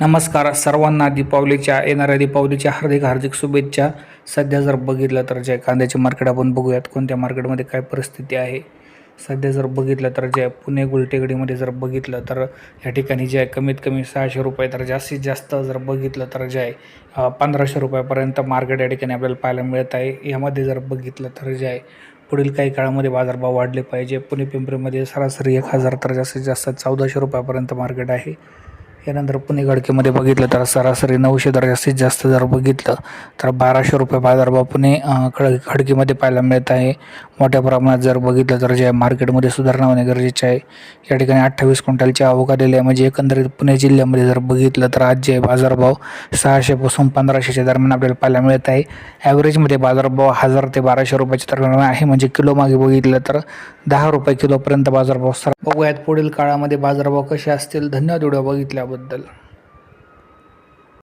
नमस्कार सर्वांना दीपावलीच्या येणाऱ्या दीपावलीच्या हार्दिक हार्दिक शुभेच्छा. सध्या जर बघितलं तर जे कांद्याचे मार्केट आपण बघूयात कोणत्या मार्केटमध्ये काय परिस्थिती आहे? सध्या जर बघितलं तर जे पुणे गुलटेकडीमध्ये जर बघितलं तर या ठिकाणी जे आहे कमीत कमी सहाशे रुपये तर जास्तीत जास्त जर बघितलं तर जे आहे पंधराशे रुपयापर्यंत मार्केट या ठिकाणी आपल्याला पाहायला मिळत आहे. यामध्ये जर बघितलं तर जे आहे पुढील काही काळामध्ये बाजारभाव वाढले पाहिजे. पुणे पिंपरीमध्ये सरासरी एक हजार तर जास्तीत जास्त चौदाशे रुपयापर्यंत मार्केट आहे. यानंतर पुणे गडकेमध्ये बघितलं तर सरासरी नऊशे दर जास्तीत जास्त जर बघितलं तर बाराशे रुपये बाजारभाव पुणे खड खडकीमध्ये पाहायला मिळत आहे. मोठ्या प्रमाणात जर बघितलं तर जे मार्केटमध्ये सुधारणा होणे गरजेचे आहे. या ठिकाणी अठ्ठावीस क्विंटलची आवक आलेली आहे. म्हणजे एकंदरीत पुणे जिल्ह्यामध्ये जर बघितलं तर आज जे बाजारभाव सहाशेपासून पंधराशेच्या दरम्यान आपल्याला पाहायला मिळत आहे. ॲव्हरेजमध्ये बाजारभाव हजार ते बाराशे रुपयाच्या दरम्यान आहे. म्हणजे किलो मागे बघितलं तर दहा रुपये किलोपर्यंत बाजारभाव सर बघूयात पुढील काळामध्ये बाजारभाव कसे असतील. धन्यवाद. व्हिडिओ बघितल्याबद्दल. बद्दल